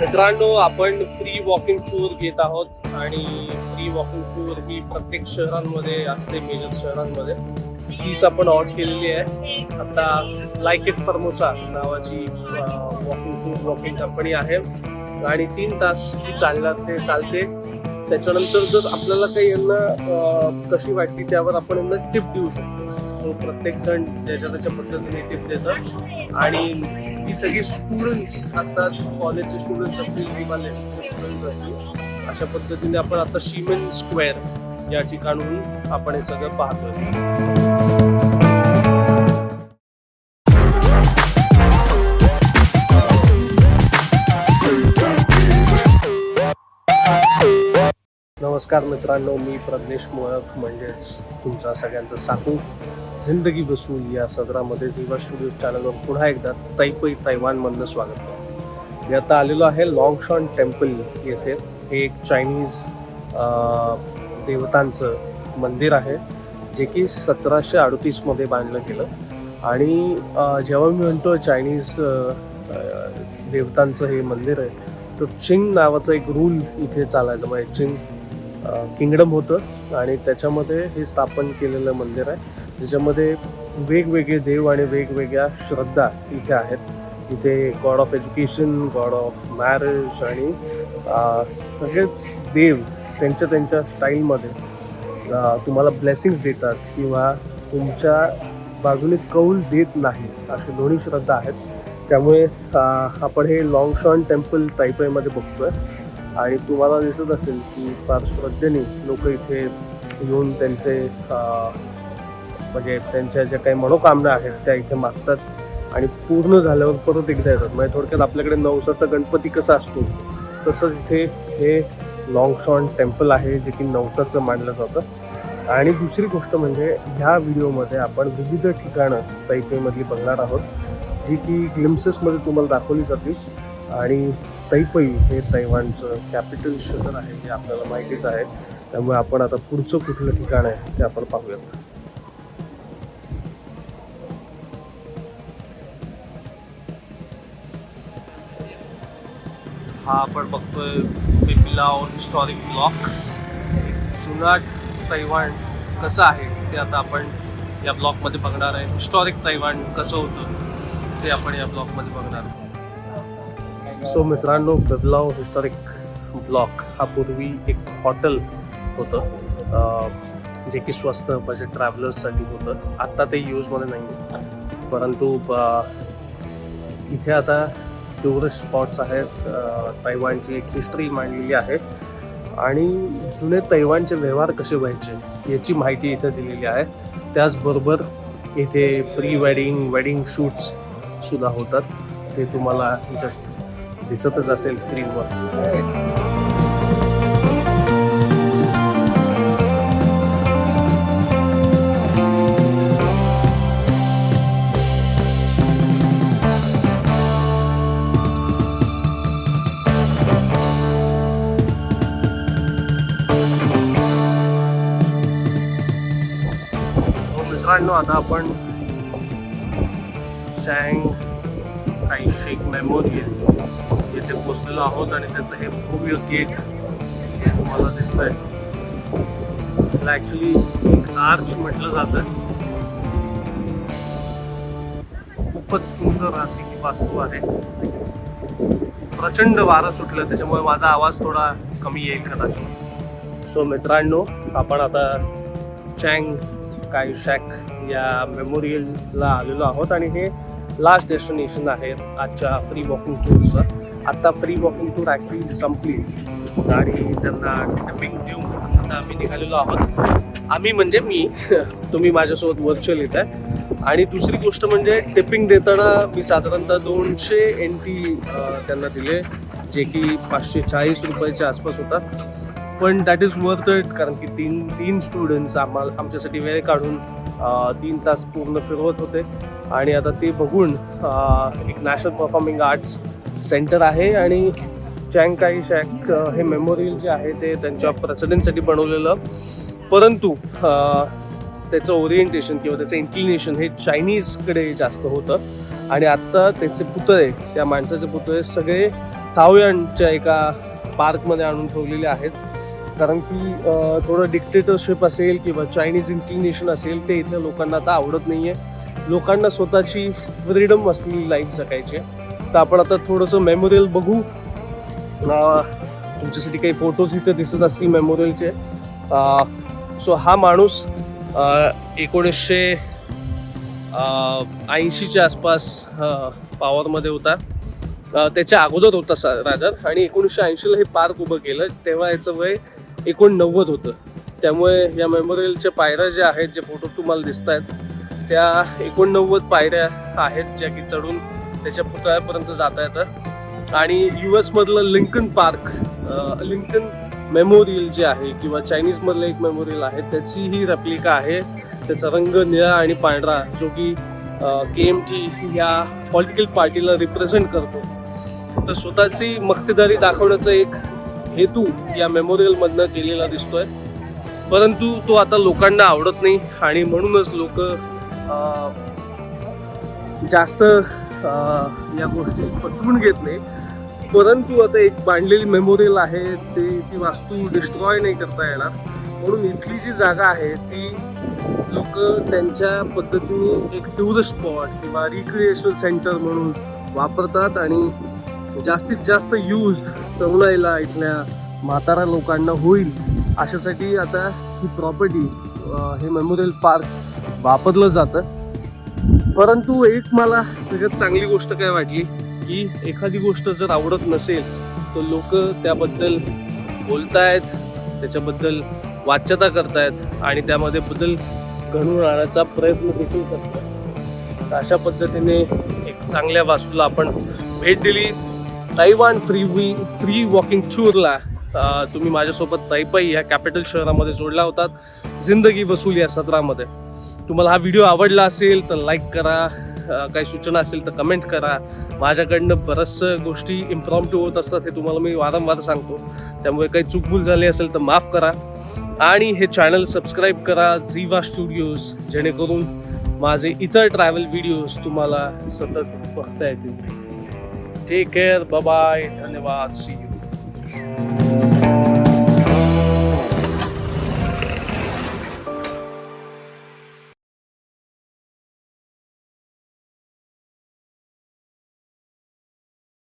मित्रांनो आपण free walking tour घेत आहोत आणि फ्री वॉकिंग टूर ही प्रत्येक शहरांमध्ये असते मेजर शहरांमध्ये. तीच आपण ऑट केलेली आहे. आता लाईक इट फर्मोसा नावाची वॉकिंग टूर वॉकिंग कंपनी आहे. आणि तीन तास चालणार ते चालते. त्याच्यानंतर जर आपल्याला काही यांना कशी वाटली त्यावर आपण यांना टिप देऊ शकतो. सो प्रत्येक जण ज्याच्या त्याच्या पद्धतीने टिप देतात. आणि ही सगळी स्टुडंट्स असतात कॉलेजचे स्टुडंट्स असतील किंवा लेडीजचे स्टुडंट्स असतील अशा पद्धतीने आपण आता शिमेन स्क्वेअर या ठिकाणून आपण हे सगळं पाहतोय. नमस्कार मित्रांनो मी प्रज्ञेश मोळक म्हणजेच तुमचा सगळ्यांचं साकू जिंदगी वसूल या सदरामध्ये झिवा स्टुडिओ चॅनलवर पुन्हा एकदा तैपई तैवानमधलं स्वागत करतो. मी आता आलेलो आहे लॉंगशॉन टेम्पल येथे. हे एक चायनीज देवतांचं मंदिर आहे जे की सतराशे अडतीसमध्ये बांधलं गेलं. आणि जेव्हा मी म्हणतो चायनीज देवतांचं हे मंदिर आहे तर चिंग नावाचं एक रूल इथे चालायचं. म्हणजे चिंग किंगडम होतं आणि त्याच्यामध्ये हे स्थापन केलेलं मंदिर आहे. ज्याच्यामध्ये वेगवेगळे देव आणि वेगवेगळ्या श्रद्धा इथे आहेत. इथे god of education god of marriage आणि सगळेच देव त्यांच्या त्यांच्या स्टाईलमध्ये तुम्हाला ब्लेसिंग्स देतात किंवा तुमच्या बाजूने कौल देत नाही अशी दोन्ही श्रद्धा आहेत. त्यामुळे आपण हे लॉंगशॉन टेम्पल तायपेमध्ये बघतोय. आणि तुम्हाला दिसत असेल की फार श्रद्धेने लोक इथे येऊन त्यांचे म्हणजे त्यांच्या ज्या काही मनोकामना आहेत त्या इथे मागतात. आणि पूर्ण झाल्यावर परत एकदा येतात. म्हणजे थोडक्यात आपल्याकडे नवसाचा गणपती कसा असतो तसंच इथे हे लॉंगशॉन टेम्पल आहे जे की नवसाचं मानलं जातं. आणि दुसरी गोष्ट म्हणजे ह्या व्हिडिओमध्ये आपण विविध ठिकाणं तैपेमधली बघणार आहोत जी की ग्लिम्सेसमध्ये तुम्हाला दाखवली जातील. आणि तैपई हे तैवानचं कॅपिटल शहर आहे हे आपल्याला माहितीच आहे. त्यामुळे आपण आता पुढचं कुठलं ठिकाण आहे ते आपण पाहूयात. हा आपण बघतोय बिप्लाव हिस्टॉरिक ब्लॉक जुनाट तैवान कसं आहे ते आता आपण या ब्लॉकमध्ये बघणार आहे. हिस्टॉरिक तैवान कसं होतं ते आपण या ब्लॉकमध्ये बघणार आहोत. सो मित्रांनो बिबलाव हिस्टॉरिक ब्लॉक हा पूर्वी एक हॉटेल होतं जे की स्वस्त बजेट ट्रॅव्हलर्ससाठी होतं. आत्ता ते यूजमध्ये नाही आहे परंतु इथे आता टुरिस्ट स्पॉट्स आहेत तैवानची एक हिस्ट्री मांडलेली आहे. आणि जुने तैवानचे व्यवहार कसे व्हायचे याची माहिती इथे दिलेली आहे. त्याचबरोबर इथे प्री वेडिंग वेडिंग शूट्स सुद्धा होतात. ते तुम्हाला जस्ट दिसतच असेल स्क्रीनवर सो हो, मित्रांनो आता आपण चँग काही शेख मेमोरियल येथे पोचलेलो आहोत आणि त्याचं हे भव्य गेट तुम्हाला दिसतंय. त्याला ऍक्च्युली एक आर्च म्हटलं जातं. खूपच सुंदर अशी ही वास्तू आहे. प्रचंड वारं सुटलं त्याच्यामुळे माझा आवाज थोडा कमी येईल कदाचित. सो मित्रांनो आपण आता चँग स्काय शॅक या मेमोरियलला आलेलो आहोत आणि हे लास्ट डेस्टिनेशन आहे आजच्या फ्री वॉकिंग टूरचं आत्ता फ्री वॉकिंग टूर ॲक्च्युली संपली. आणि त्यांना टिपिंग देऊन आता आम्ही निघालेलो आहोत. आम्ही म्हणजे मी. तुम्ही माझ्यासोबत व्हर्च्युअल येत आहे. आणि दुसरी गोष्ट म्हणजे टिपिंग देताना मी साधारणतः दोनशे एन टी त्यांना दिले जे की पाचशे चाळीस रुपयाच्या आसपास होतात. पण दॅट इज वर्थ इट कारण की तीन तीन स्टुडंट्स आम्हाला आमच्यासाठी वेळ काढून तीन तास पूर्ण फिरवत होते. आणि आता ते बघून एक नॅशनल परफॉर्मिंग आर्ट्स सेंटर आहे आणि चँग काही शॅक हे मेमोरियल जे आहे ते त्यांच्या प्रेसिडेंटसाठी बनवलेलं. परंतु त्याचं ओरिएंटेशन किंवा त्याचं इन्क्लिनेशन हे चायनीजकडे जास्त होतं. आणि आत्ता त्याचे पुतळे त्या माणसाचे पुतळे सगळे थावयांच्या एका पार्कमध्ये आणून ठेवलेले आहेत. कारण की थोडं डिक्टेटरशिप असेल किंवा चायनीज इन्क्लिनेशन असेल ते इथल्या लोकांना आता आवडत नाही आहे लोकांना स्वतःची फ्रीडम असलेली लाईफ जगायची आहे. तर आपण आता थोडंसं मेमोरियल बघू. तुमच्यासाठी काही फोटोज इथे दिसत असतील मेमोरियलचे सो हा माणूस एकोणीसशे ऐंशीच्या आसपास पॉवरमध्ये होता. त्याच्या अगोदर होता सा रादर आणि एकोणीसशे ऐंशीला हे पार्क उभं केलं. तेव्हा याचं वय एकोणनव्वद होतं. त्यामुळे या मेमोरियलच्या पायऱ्या ज्या आहेत जे फोटो तुम्हाला दिसत आहेत त्या एकोणनव्वद पायऱ्या आहेत ज्या की चढून त्याच्या पुतळ्यापर्यंत जाता येतं आणि यू एसमधलं लिंकन पार्क लिंकन मेमोरियल जे आहे किंवा चायनीजमधलं एक मेमोरियल आहे त्याची ही रेप्लिका आहे. त्याचा रंग निळा आणि पांढरा जो की के एम टी या पॉलिटिकल पार्टीला रिप्रेझेंट करतो. तर स्वतःची मक्तेदारी दाखवण्याचं एक हेतू या मेमोरियलमधनं केलेला दिसतोय. परंतु तो आता लोकांना आवडत नाही आणि म्हणूनच लोक जास्त या गोष्टी पचवून घेत नाही. परंतु आता एक बांधलेली मेमोरियल आहे ते ती वास्तू डिस्ट्रॉय नाही करता येणार. म्हणून इथली जी जागा आहे ती लोक त्यांच्या पद्धतीने एक टुरिस्ट स्पॉट किंवा रिक्रिएशन सेंटर म्हणून वापरतात आणि जास्तीत जास्त यूज तरुणाईला इथल्या म्हातारा लोकांना होईल अशासाठी आता ही प्रॉपर्टी हे मेमोरियल पार्क वापरलं जातं. परंतु एक मला सगळ्यात चांगली गोष्ट काय वाटली की एखादी गोष्ट जर आवडत नसेल तर लोक त्याबद्दल बोलतायत त्याच्याबद्दल वाच्यता करतायत आणि त्यामध्ये बदल घडवून आणण्याचा प्रयत्न देखील करतात. तर अशा पद्धतीने एक चांगल्या वास्तूला आपण भेट दिली. Taiwan free we free walking टूरला तुम्ही माझ्यासोबत तैपाई या कॅपिटल शहरामध्ये जोडला होतात. जिंदगी वसूल या सत्रामध्ये. तुम्हाला हा व्हिडिओ आवडला असेल तर लाईक करा. काही सूचना असेल तर कमेंट करा. माझ्याकडनं बऱ्याचशा गोष्टी इम्प्रॉम्प्ट होत असतात हे तुम्हाला मी वारंवार सांगतो. त्यामुळे काही चुकभूल झाली असेल तर माफ करा. आणि हे चॅनल सबस्क्राईब करा झीवा स्टुडिओज जेणेकरून माझे इतर ट्रॅव्हल व्हिडिओज तुम्हाला सतत बघता येतील. टेक केअर बाय धन्यवाद सी यू